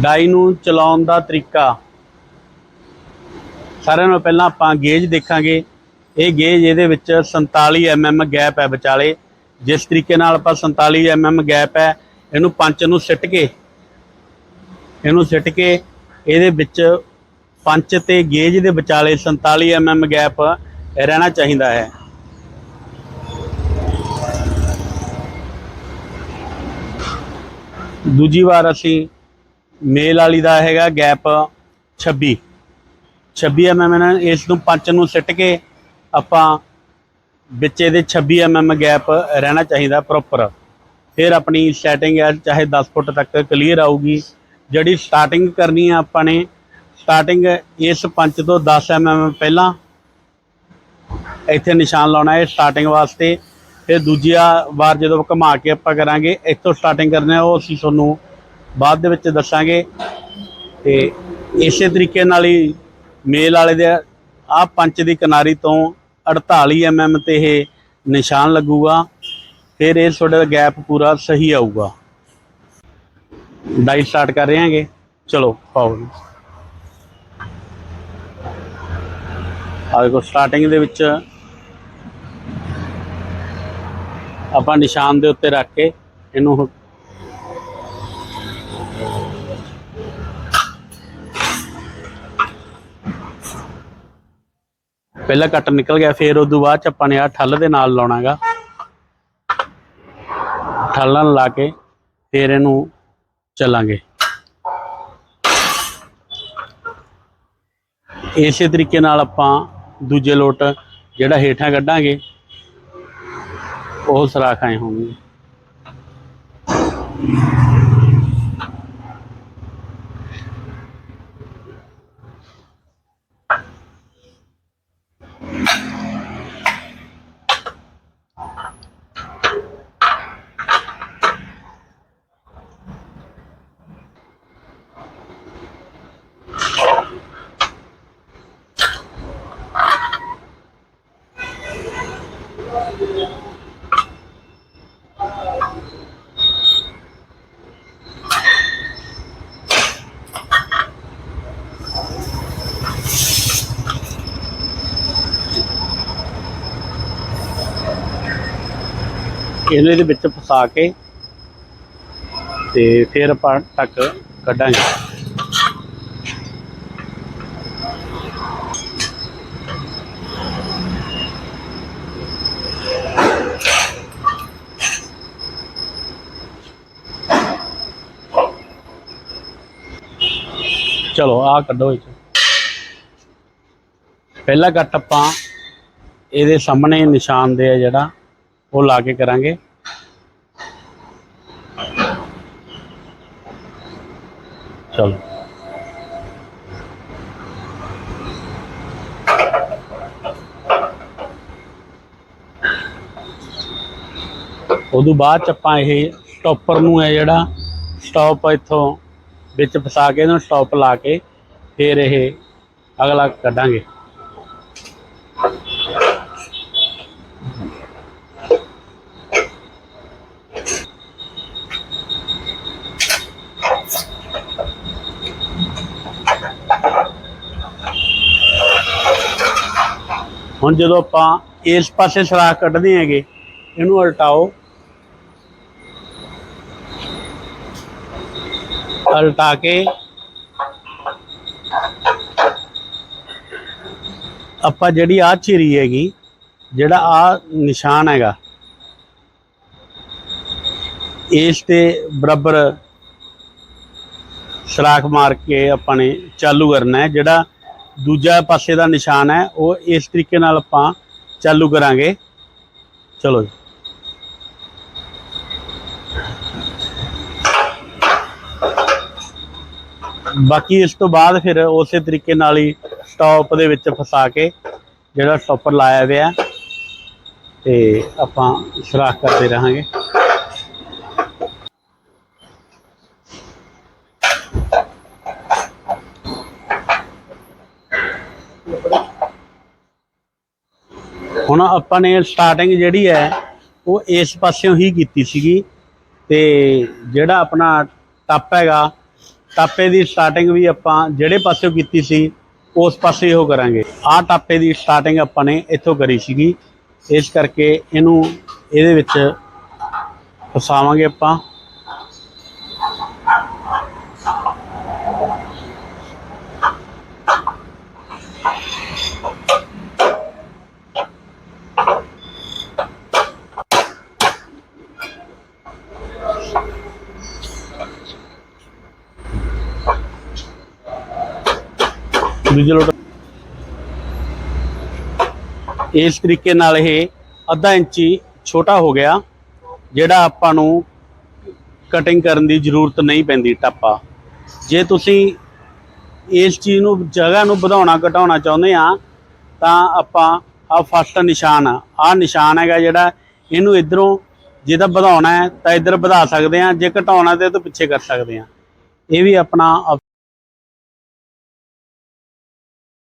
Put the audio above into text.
ਡਾਈ ਨੂੰ ਚਲਾਉਣ ਦਾ ਤਰੀਕਾ। ਸਾਰਿਆਂ ਨਾਲੋਂ ਪਹਿਲਾਂ ਆਪਾਂ ਗੇਜ ਦੇਖਾਂਗੇ। ਇਹ ਗੇਜ ਇਹਦੇ ਵਿੱਚ 47 mm ਗੈਪ ਹੈ ਵਿਚਾਲੇ। ਜਿਸ ਤਰੀਕੇ ਨਾਲ ਆਪਾਂ 47 mm ਗੈਪ ਹੈ, ਇਹਨੂੰ ਪੰਚ ਨੂੰ ਸਿੱਟ ਕੇ, ਇਹਨੂੰ ਸਿੱਟ ਕੇ ਇਹਦੇ ਵਿੱਚ ਪੰਚ ਤੇ ਗੇਜ ਦੇ ਵਿਚਾਲੇ 47 mm ਗੈਪ ਰਹਿਣਾ ਚਾਹੀਦਾ ਹੈ। ਦੂਜੀ ਵਾਰ ਅਸੀਂ ਮੇਲ ਵਾਲੀ ਦਾ ਹੈਗਾ ਗੈਪ 26 26 mm ਨਾਲ ਇਸ ਨੂੰ ਪੰਚ ਨੂੰ ਸਿੱਟ ਕੇ ਆਪਾਂ ਵਿੱਚ ਇਹਦੇ 26 mm ਗੈਪ ਰਹਿਣਾ ਚਾਹੀਦਾ ਪ੍ਰੋਪਰ ਫਿਰ ਆਪਣੀ ਸੈਟਿੰਗ ਹੈ, ਚਾਹੇ 10 ਫੁੱਟ ਤੱਕ ਕਲੀਅਰ ਆਊਗੀ। ਜਿਹੜੀ ਸਟਾਰਟਿੰਗ ਕਰਨੀ ਆ ਆਪਾਂ ਨੇ ਸਟਾਰਟਿੰਗ ਇਸ ਪੰਚ ਤੋਂ 10 mm ਪਹਿਲਾਂ ਇੱਥੇ ਨਿਸ਼ਾਨ ਲਾਉਣਾ ਹੈ ਸਟਾਰਟਿੰਗ ਵਾਸਤੇ। ਫਿਰ ਦੂਜੀ ਵਾਰ ਜਦੋਂ ਘੁਮਾ ਕੇ ਆਪਾਂ ਕਰਾਂਗੇ, ਇੱਥੋਂ ਸਟਾਰਟਿੰਗ ਕਰਨਾ ਉਹ ਅਸੀਂ ਤੁਹਾਨੂੰ ਬਾਅਦ ਦੇ ਵਿੱਚ ਦੱਸਾਂਗੇ ਤੇ ਇਸੇ ਤਰੀਕੇ ਨਾਲ ਹੀ ਮੇਲ ਵਾਲੇ ਦੇ ਆਹ ਪੰਚ ਦੀ ਕਿਨਾਰੀ ਤੋਂ 48 mm ਤੇ ਇਹ ਨਿਸ਼ਾਨ ਲੱਗੂਗਾ, ਫਿਰ ਇਹ ਤੁਹਾਡਾ ਗੈਪ ਪੂਰਾ ਸਹੀ ਆਊਗਾ। ਡਾਈ ਸਟਾਰਟ ਕਰ ਰਹੇ ਹਾਂਗੇ। ਚਲੋ, ਪਾਓ ਆ ਦੇਖੋ ਸਟਾਰਟਿੰਗ ਦੇ ਵਿੱਚ ਆਪਾਂ ਨਿਸ਼ਾਨ ਦੇ ਉੱਤੇ ਰੱਖ ਕੇ ਇਹਨੂੰ ਪਹਿਲਾ ਕੱਟ ਨਿਕਲ ਗਿਆ, ਫਿਰ ਉਦੋਂ ਬਾਅਦ ਚ ਆਪਾਂ ਨੇ ਆ ਠੱਲ ਦੇ ਨਾਲ ਲਾਉਣਾਗਾ। ਠੱਲ ਨਾਲ ਲਾ ਕੇ ਫਿਰ ਇਹਨੂੰ ਚੱਲਾਂਗੇ। ਇਸੇ ਤਰੀਕੇ ਨਾਲ ਆਪਾਂ ਦੂਜੇ ਲੋਟ ਜਿਹੜਾ ਹੇਠਾਂ ਕੱਢਾਂਗੇ, ਉਹ ਸਰਾਖਾਂ ਹੋਣਗੇ। ਇਹਨੂੰ ਇਹਦੇ ਵਿੱਚ ਫਸਾ ਕੇ ਤੇ ਫਿਰ ਆਪਾਂ ਟੱਕ ਕੱਢਾਂਗੇ। ਚਲੋ ਆ ਕੱਢੋ ਇਹ ਪਹਿਲਾ ਕੱਟ ਆਪਾਂ ਇਹਦੇ ਸਾਹਮਣੇ ਨਿਸ਼ਾਨ ਦੇ ਆ ਜਿਹੜਾ, ਉਹ ਲਾ ਕੇ ਕਰਾਂਗੇ। ਚਲੋ। ਉਦੋਂ ਬਾਅਦ ਚ ਆਪਾਂ ਇਹ ਸਟਾਪਰ ਨੂੰ ਹੈ ਜਿਹੜਾ ਸਟਾਪ ਇੱਥੋਂ ਵਿੱਚ ਫਸਾ ਕੇ ਇਹਨੂੰ ਸਟਾਪ ਲਾ ਕੇ ਫਿਰ ਇਹ ਅਗਲਾ ਕੱਢਾਂਗੇ। ਹੁਣ ਜਦੋਂ ਆਪਾਂ ਇਸ ਪਾਸੇ ਸਰਾਖ ਕੱਢਦੇ ਹੈਗੇ, ਇਹਨੂੰ ਉਲਟਾਓ। ਉਲਟਾ ਕੇ ਆਪਾਂ ਜਿਹੜੀ ਆ ਚਿਰੀ ਹੈਗੀ, ਜਿਹੜਾ ਆ ਨਿਸ਼ਾਨ ਹੈਗਾ, ਇਸ ਤੇ ਬਰਾਬਰ ਸਰਾਖ ਮਾਰ ਕੇ ਆਪਾਂ ਨੇ ਚਾਲੂ ਕਰਨਾ ਹੈ, ਜਿਹੜਾ ਦੂਜਾ ਪਾਸੇ ਦਾ ਨਿਸ਼ਾਨ ਹੈ, ਉਹ ਇਸ ਤਰੀਕੇ ਨਾਲ ਆਪਾਂ ਚਾਲੂ ਕਰਾਂਗੇ। ਚਲੋ ਜੀ। ਬਾਕੀ ਇਸ ਤੋਂ ਬਾਅਦ ਫਿਰ ਉਸੇ ਤਰੀਕੇ ਨਾਲ ਹੀ ਸਟਾਪ ਦੇ ਵਿੱਚ ਫਸਾ ਕੇ ਜਿਹੜਾ ਸਟਾਪਰ ਲਾਇਆ ਹੋਇਆ ਤੇ ਆਪਾਂ ਸੁਰਾਖ ਕਰਦੇ ਰਹਾਂਗੇ। ਹੁਣ ਆਪਾਂ ਨੇ ਸਟਾਰਟਿੰਗ ਜਿਹੜੀ ਹੈ, ਉਹ ਇਸ ਪਾਸਿਓਂ ਹੀ ਕੀਤੀ ਸੀਗੀ। ਤੇ ਜਿਹੜਾ ਆਪਣਾ ਟੱਪ ਹੈਗਾ ਟਾਪੇ ਦੀ ਸਟਾਰਟਿੰਗ ਵੀ ਆਪਾਂ ਜਿਹੜੇ ਪਾਸਿਓਂ ਕੀਤੀ ਸੀ, ਉਸ ਪਾਸੇ ਉਹ ਕਰਾਂਗੇ। ਆਹ ਟਾਪੇ ਦੀ ਸਟਾਰਟਿੰਗ ਆਪਾਂ ਨੇ ਇੱਥੋਂ ਕਰੀ ਸੀਗੀ। ਇਸ ਕਰਕੇ ਇਹਨੂੰ, ਇਹਦੇ ਵਿੱਚ ਫਸਾਵਾਂਗੇ ਆਪਾਂ। ਦੂਜੇ ਲੋਟ ਇਸ ਤਰੀਕੇ ਨਾਲ ਇਹ ਅੱਧਾ ਇੰਚੀ ਛੋਟਾ ਹੋ ਗਿਆ, ਜਿਹੜਾ ਆਪਾਂ ਨੂੰ ਕਟਿੰਗ ਕਰਨ ਦੀ ਜ਼ਰੂਰਤ ਨਹੀਂ ਪੈਂਦੀ ਟੱਪਾ। ਜੇ ਤੁਸੀਂ ਇਸ ਚੀਜ਼ ਨੂੰ, ਜਗ੍ਹਾ ਨੂੰ ਵਧਾਉਣਾ, ਘਟਾਉਣਾ ਚਾਹੁੰਦੇ ਆ, ਤਾਂ ਆਪਾਂ ਆ ਫਸਟ ਨਿਸ਼ਾਨ, ਆ ਆਹ ਨਿਸ਼ਾਨ ਹੈਗਾ ਜਿਹੜਾ ਇਹਨੂੰ ਇਧਰੋਂ ਜੇ ਤਾਂ ਵਧਾਉਣਾ ਹੈ, ਤਾਂ ਇੱਧਰ ਵਧਾ ਸਕਦੇ ਆ, ਜੇ ਘਟਾਉਣਾ ਤੇ ਇਹ ਪਿੱਛੇ ਕਰ ਸਕਦੇ ਆ। ਇਹ ਵੀ ਆਪਣਾ